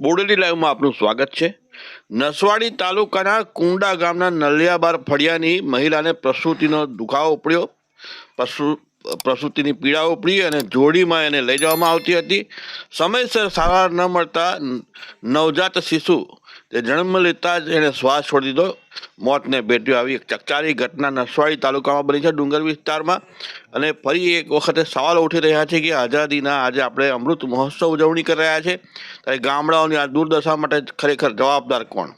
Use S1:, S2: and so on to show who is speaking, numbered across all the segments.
S1: બોડેલી લાઈવમાં આપનું સ્વાગત છે. નસવાડી તાલુકાના કુંડા ગામના નલિયાબાર ફળિયાની મહિલાને પ્રસૂતિનો દુખાવો ઉપડ્યો પ્રસુ, પ્રસૂતિની પીડા ઉપડી અને જોડીમાં એને લઈ જવામાં આવતી હતી. સમયસર સારવાર ન મળતા નવજાત શિશુ તે જન્મ લેતા જ એણે શ્વાસ છોડી દીધો. મોતને ભેટ્યો આવી એક ચકચારી ઘટના નસવાડી તાલુકામાં બની છે ડુંગર વિસ્તારમાં. અને ફરી એક વખતે સવાલો ઉઠી રહ્યા છે કે આઝાદીના આજે આપણે અમૃત મહોત્સવ ઉજવણી કરી રહ્યા છે. ત્યારે ગામડાઓની આ દુર્દશા માટે ખરેખર જવાબદાર કોણ?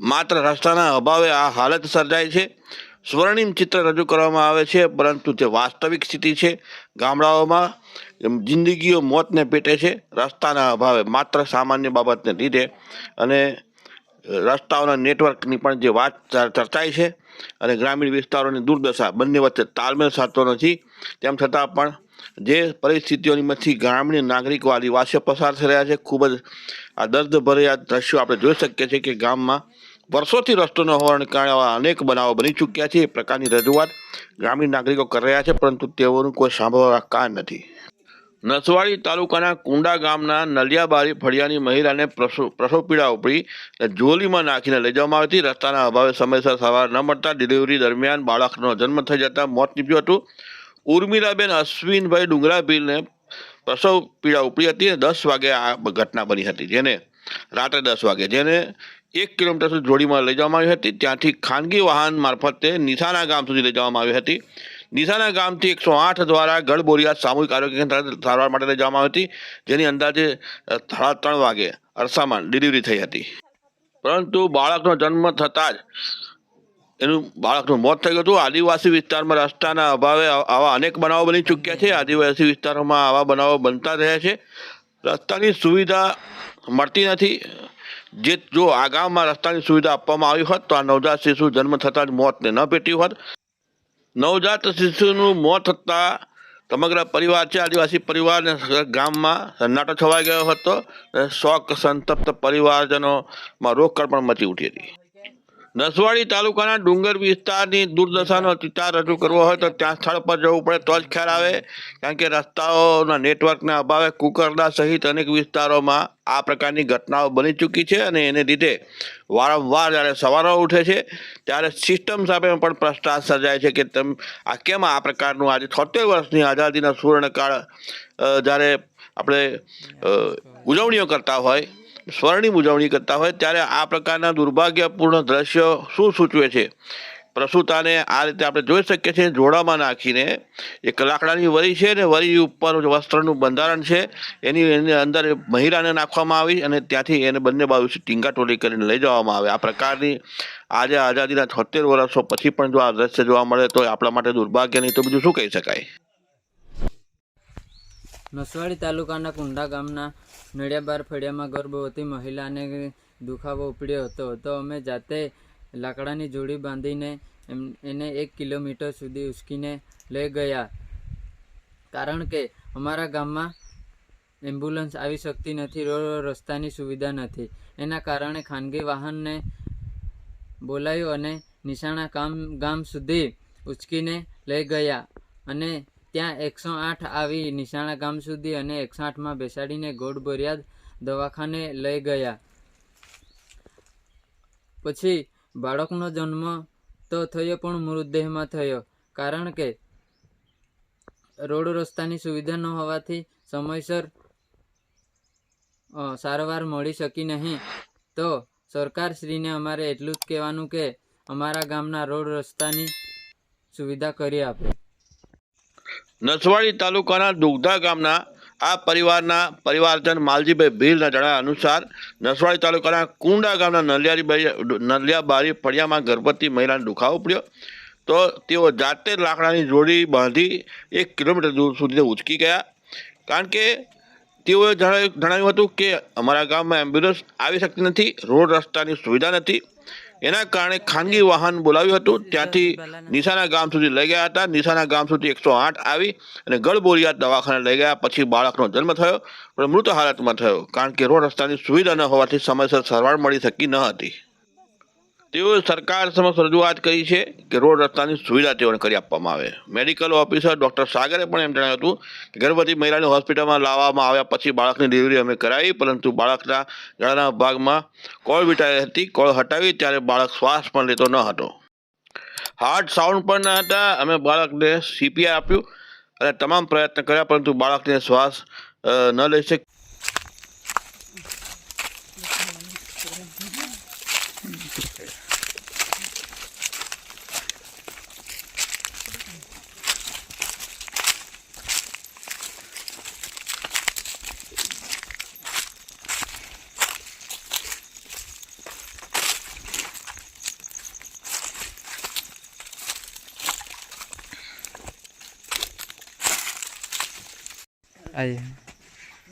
S1: માત્ર રસ્તાના અભાવે આ હાલત સર્જાય છે. સ્વર્ણિમ ચિત્ર રજૂ કરવામાં આવે છે, પરંતુ જે વાસ્તવિક સ્થિતિ છે. ગામડાઓમાં જિંદગીઓ મોતને પેટે છે. રસ્તાના અભાવે માત્ર સામાન્ય બાબતને લીધે અને રસ્તાઓના નેટવર્કની પણ જે વાત ચર્ચાઈ છે અને ગ્રામીણ વિસ્તારોની દુર્દશા બંને વચ્ચે તાલમેલ સાધતો નથી. તેમ છતાં પણ જે પરિસ્થિતિઓમાંથી ગ્રામીણ નાગરિકો આદિવાસીઓ પસાર થઈ રહ્યા છે, ખૂબ જ આ દર્દભર્યા દ્રશ્યો આપણે જોઈ શકીએ છીએ કે ગામમાં વર્ષોથી રસ્તો ન હોવાને કારણે અનેક બનાવો બની ચૂક્યા છે. એ પ્રકારની રજૂઆત ગ્રામીણ નાગરિકો કરી રહ્યા છે, પરંતુ તેઓનું કોઈ સાંભળવા કાન નથી. નસવાડી તાલુકાના કુંડા ગામના નલિયાબારી ફળિયાની મહિલાને પ્રસવ પીડા ઉપડી જોલીમાં નાખીને લઈ જવામાં આવી હતી. રસ્તાના અભાવે સમયસર સારવાર ન મળતા ડિલિવરી દરમિયાન બાળકનો જન્મ થઈ જતા મોત નીપજ્યું હતું. ઉર્મિલાબેન અશ્વિનભાઈ ડુંગરાભીલને પ્રસવ પીડા ઉપડી હતી અને દસ વાગે આ ઘટના બની હતી, જેને રાત્રે દસ વાગે, જેને એક કિલોમીટર સુધી જોડીમાં લઈ જવામાં આવી હતી. ત્યાંથી ખાનગી વાહન મારફતે નિશાના ગામ સુધી લઈ જવામાં આવી હતી. નિશાના ગામથી એકસો આઠ દ્વારા ગઢબોરિયા સામૂહિક આરોગ્ય કેન્દ્ર સારવાર માટે લઈ જવામાં આવી હતી, જેની અંદાજે સાડા ત્રણ વાગે અરસામાં ડિલિવરી થઈ હતી. પરંતુ બાળકનો જન્મ થતાં જ એનું બાળકનું મોત થયું હતું. આદિવાસી વિસ્તારમાં રસ્તાના અભાવે આવા અનેક બનાવો બની ચૂક્યા છે. આદિવાસી વિસ્તારોમાં આવા બનાવો બનતા રહ્યા છે. રસ્તાની સુવિધા મળતી નથી. જે, જો આ ગામમાં રસ્તાની સુવિધા આપવામાં આવી હોત તો આ નવજાત શિશુ જન્મ થતાં જ મોતને ન પેટ્યું હોત. નવજાત શિશુનું મોત થતાં સમગ્ર પરિવાર છે, આદિવાસી પરિવાર ગામમાં સન્નાટો છવાઈ ગયો હતો શોક સંતપ્ત પરિવારજનોમાં રોકડ પણ મચી ઉઠી હતી. નસવાડી તાલુકાના ડુંગર વિસ્તારની દુર્દશાનો ચિતાર રજૂ કરવો હોય તો ત્યાં સ્થળ પર જવું પડે. તો જ ખ્યાલ આવે, કારણ કે રસ્તાઓના નેટવર્કના અભાવે કુકરડા સહિત અનેક વિસ્તારોમાં આ પ્રકારની ઘટનાઓ બની ચૂકી છે અને એને લીધે વારંવાર જ્યારે સવારો ઉઠે છે, ત્યારે સિસ્ટમ સામે પણ પ્રશ્ન સર્જાય છે કે તેમ, આ કેમ આ પ્રકારનું આજે છોતેર વર્ષની આઝાદીના સુવર્ણકાળ જ્યારે આપણે ઉજવણીઓ કરતા હોય સ્વર્ણિમ ઉજવણી કરતા હોય ત્યારે આ પ્રકારના દુર્ભાગ્યપૂર્ણ દ્રશ્ય શું સૂચવે છે? પ્રસૂતાને આ રીતે આપણે જોઈ શકીએ છીએ, જોડામાં નાખીને એક લાકડાની વરી છે ને વરી ઉપર વસ્ત્રનું બંધારણ છે. એની એની અંદર મહિરાને નાખવામાં આવી અને ત્યાંથી એને બંને બાજુથી ટીંગાટોલી કરીને લઈ જવામાં આવે. આ પ્રકારની આજે આઝાદીના છોતેર વર્ષો પછી પણ જો આ દ્રશ્ય જોવા મળે તો આપણા માટે દુર્ભાગ્ય નહીં તો બીજું શું કહી શકાય?
S2: નસવાડી તાલુકાના કુંડા ગામના નડિયાબાર ફળિયામાં ગર્ભવતી મહિલાને દુખાવો ઉપડ્યો હતો. તો અમે જાતે લાકડાની જોડી બાંધીને એમ, એને એક કિલોમીટર સુધી ઉચકીને લઈ ગયા. કારણ કે અમારા ગામમાં એમ્બ્યુલન્સ આવી શકતી નથી, રોડ રસ્તાની સુવિધા નથી. એના કારણે ખાનગી વાહનને બોલાયું અને નિશાણા ગામ ગામ સુધી ઉચકીને લઈ ગયા અને ત્યાં એકસો આઠ આવી નિશાણા ગામ સુધી અને એકસો આઠમાં બેસાડીને ગોળ બોરિયાદ દવાખાને લઈ ગયા. પછી બાળકનો જન્મ તો થયો પણ મૃતદેહમાં થયો, કારણ કે રોડ રસ્તાની સુવિધા ન હોવાથી સમયસર સારવાર મળી શકી નહીં. તો સરકારશ્રીને અમારે એટલું જ કહેવાનું કે અમારા ગામના રોડ રસ્તાની સુવિધા કરી આપે.
S1: નસવાડી તાલુકાના દુગધા ગામના આ પરિવારના પરિવારજન માલજીભાઈ ભીલના જણાવ્યા અનુસાર નસવાડી તાલુકાના કુંડા ગામના નલિયારી નલિયાબારી ફળિયામાં ગર્ભવતી મહિલાને દુખાવો પડ્યો. તો તેઓ જાતે લાકડાની જોડી બાંધી એક કિલોમીટર દૂર સુધી ઉચકી ગયા. કારણ કે તેઓએ જણાવ્યું હતું કે અમારા ગામમાં એમ્બ્યુલન્સ આવી શકતી નથી, રોડ રસ્તાની સુવિધા નથી. એના કારણે ખાનગી વાહન બોલાવ્યું હતું. ત્યાંથી નિશાના ગામ સુધી લઈ ગયા હતા. નિશાના ગામ સુધી એકસો આઠ આવી અને ગળબોરિયાત દવાખાને લઈ ગયા. પછી બાળકનો જન્મ થયો. પણ મૃત હાલતમાં થયો. કારણ કે રોડ રસ્તાની સુવિધા ન હોવાથી સમયસર સારવાર મળી શકી ન હતી. તેઓએ સરકાર સમક્ષ રજૂઆત કરી છે કે રોડ રસ્તાની સુવિધા તેઓને કરી આપવામાં આવે. મેડિકલ ઓફિસર ડૉક્ટર સાગરે પણ એમ જણાવ્યું હતું કે ગર્ભવતી મહિલાને હોસ્પિટલમાં લાવવામાં આવ્યા પછી બાળકની ડિલિવરી અમે કરાવી, પરંતુ બાળકના ગળાના ભાગમાં કોળ વીંટાઈ હતી, કોળ હટાવી ત્યારે બાળક શ્વાસ પણ લેતો ન હતો. હાર્ટ સાઉન્ડ પણ ન હતા, અમે બાળકને સીપીઆર આપ્યું અને તમામ પ્રયત્ન કર્યા, પરંતુ બાળકને શ્વાસ ન લઈ શક
S3: ai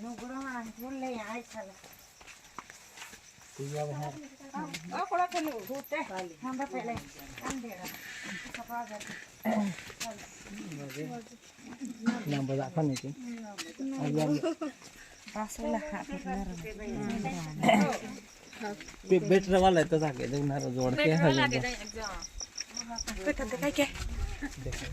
S4: nugra han fulle ai sala tu ya number apa nih
S3: sih? Ayam. Rasulah. Bebet
S4: rawa lah itu sakit dengan harus jual ke hanya.
S5: Kita dekat ke. Dekat.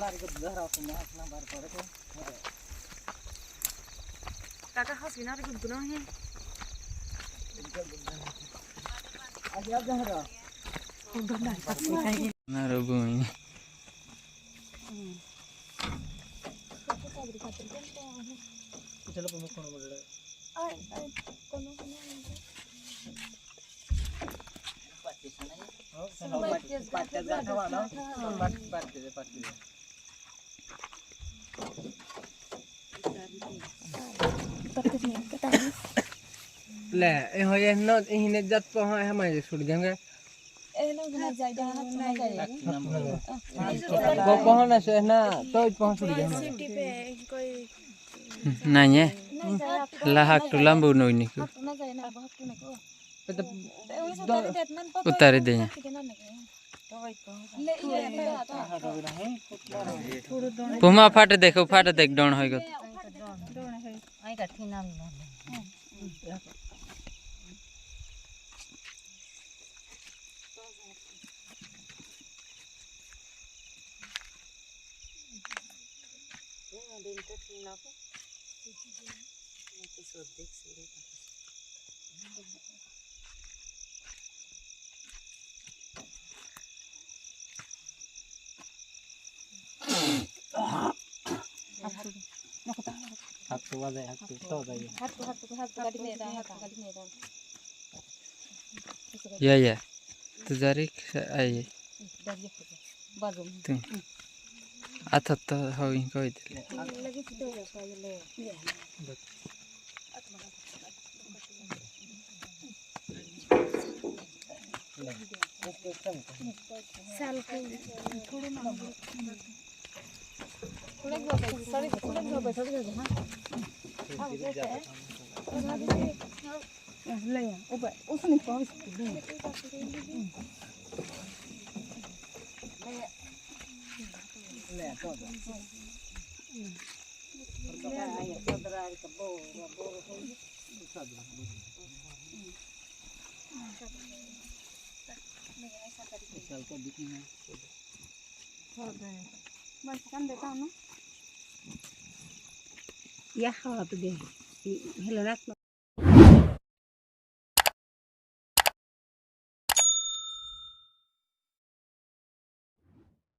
S4: आगे पे पता है कि जाए हाथ तो काल जा
S3: મારો ભૂમિ
S4: चलो मैं कौन बोल रहा है ले ए हो ए न इने जत प हाँ हमारे छूट गंगे ए घर जाई ना जाई ना तो पहुँच छूट
S3: नहीं है लाहक को उतारे दे पुमा फाट देखो फाट देख डोन हो गयो आई का थी नाम ना होई गो
S4: हाथ तो वाले हाथ तो तो जाइए
S3: या या तू जरी आई तू आता तो होई कोई दिले
S6: Ya, kalau tuh deh. Nak.